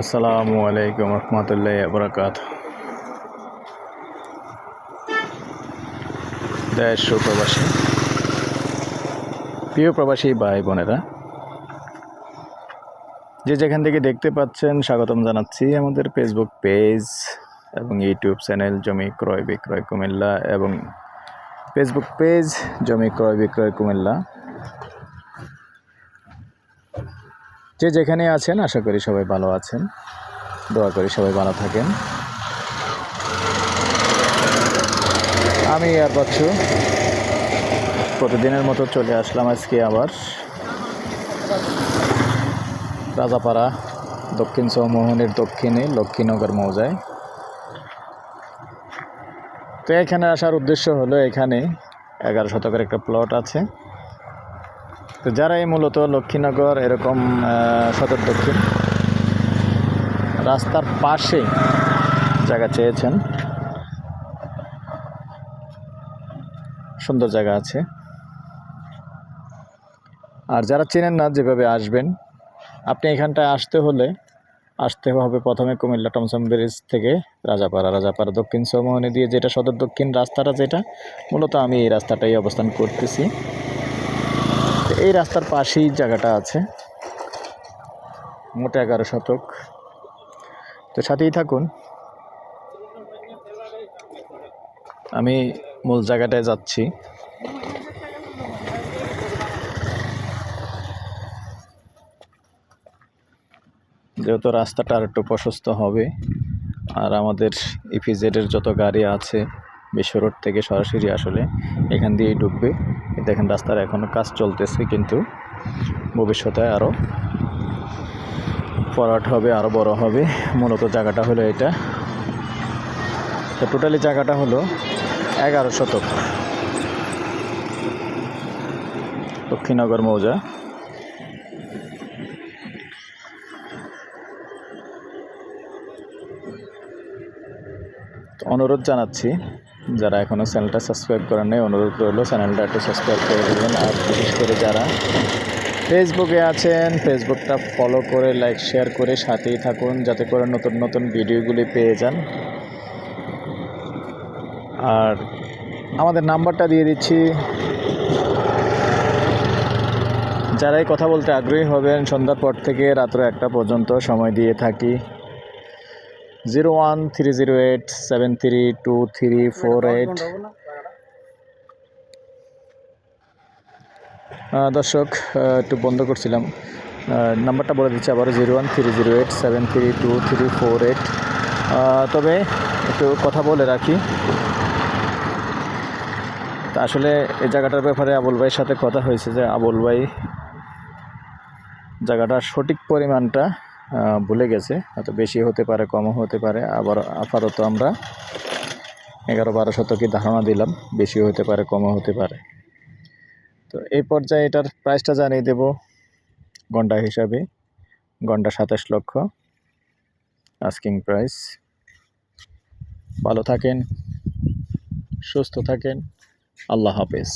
আসসালামু আলাইকুম রহমতুল্লাহ বরকাত দেশ সুপ্রবাসী প্রিয় প্রবাসী ভাই বোনেরা, যে যেখান থেকে দেখতে পাচ্ছেন, স্বাগতম জানাচ্ছি আমাদের ফেসবুক পেজ এবং ইউটিউব চ্যানেল জমি ক্রয় বিক্রয় কুমিল্লা এবং ফেসবুক পেজ জমি ক্রয় বিক্রয় কুমিল্লা। যে যেখানে আছেন, আশা করি সবাই ভালো আছেন। দোয়া করি সবাই ভালো থাকেন। আমি আর বাচ্চু প্রতিদিনের মতো চলে আসলাম আজকে আবার রাজাপাড়া, দক্ষিণ চৌমোহনের দক্ষিণে, লক্ষ্মীনগর মৌজায়। তো এখানে আসার উদ্দেশ্য হলো এখানে এগারো শতকের একটা প্লট আছে। তো যারাই মূলত লক্ষ্মীনগর, এরকম সদর দক্ষিণ, রাস্তার পাশে জায়গা চেয়েছেন। সুন্দর জায়গা আছে। আর যারা চেনেন না, যেভাবে আসবেন, আপনি এখানটায় আসতে হলে আসতে হবে প্রথমে কুমিল্লা টমসম ব্রিজ থেকে রাজাপাড়া। রাজাপাড়া দক্ষিণ চৌমোহনী দিয়ে যেটা সদর দক্ষিণ রাস্তাটা যেটা, মূলত আমি এই রাস্তাটাই অবস্থান করতেছি। এই রাস্তার পাশেই জায়গাটা আছে। মোট এগারো শতক। তো সাথেই থাকুন। আমি মূল জায়গাটায় যাচ্ছি। যেহেতু রাস্তাটা আর একটু প্রশস্ত হবে, আর আমাদের ইপিজেডের যত গাড়ি আছে বিশ্ব রোড থেকে সরাসরি আসলে এখান দিয়েই ঢুকবে। দেখেন, রাস্তার এখনও কাজ চলতেছে কিন্তু ভবিষ্যতে আরও ফরওয়ার্ড হবে আরও বড় হবে। মূলত জায়গাটা হলো এটা। তো টোটালি জায়গাটা হলো এগারো শতক। দক্ষিণনগর মৌজা। অনুরোধ জানাচ্ছি যারা এখনও চ্যানেলটা সাবস্ক্রাইব করেন নাই, অনুরোধ রইল চ্যানেলটা একটু সাবস্ক্রাইব করে দেবেন, আর বিশেষ করে যারা ফেসবুকে আছেন ফেসবুকটা ফলো করে লাইক শেয়ার করে সাথেই থাকুন, যাতে করে নতুন নতুন ভিডিওগুলি পেয়ে যান। আর আমাদের নাম্বারটা দিয়ে দিচ্ছি। যারাই কথা বলতে আগ্রহী হবেন, সন্ধ্যার পর থেকে রাত্র একটা পর্যন্ত সময় দিয়ে থাকি। Zero one three zero eight seven three two three four eight. দর্শক একটু বন্ধ করছিলাম। নাম্বারটা বলে দিচ্ছি আবার zero one three zero eight seven three two three four eight. তবে একটু কথা বলে রাখি। তা আসলে এই জায়গাটার ব্যাপারে আবুল ভাইয়ের সাথে কথা হয়েছে যে আবুল ভাই জায়গাটার সঠিক পরিমাণটা ভুলে গেছে। হয়তো বেশি হতে পারে, কমও হতে পারে। আবার আপাতত আমরা এগারো বারো শতকে ধারণা দিলাম বেশি হতে পারে, কমও হতে পারে। তো এই পর্যায়ে এটার প্রাইসটা জানিয়ে দেব ঘণ্টা হিসাবে। ঘণ্টা সাতাশ লক্ষ। আস্কিং প্রাইস ভালো থাকেন, সুস্থ থাকেন। আল্লাহ হাফেজ।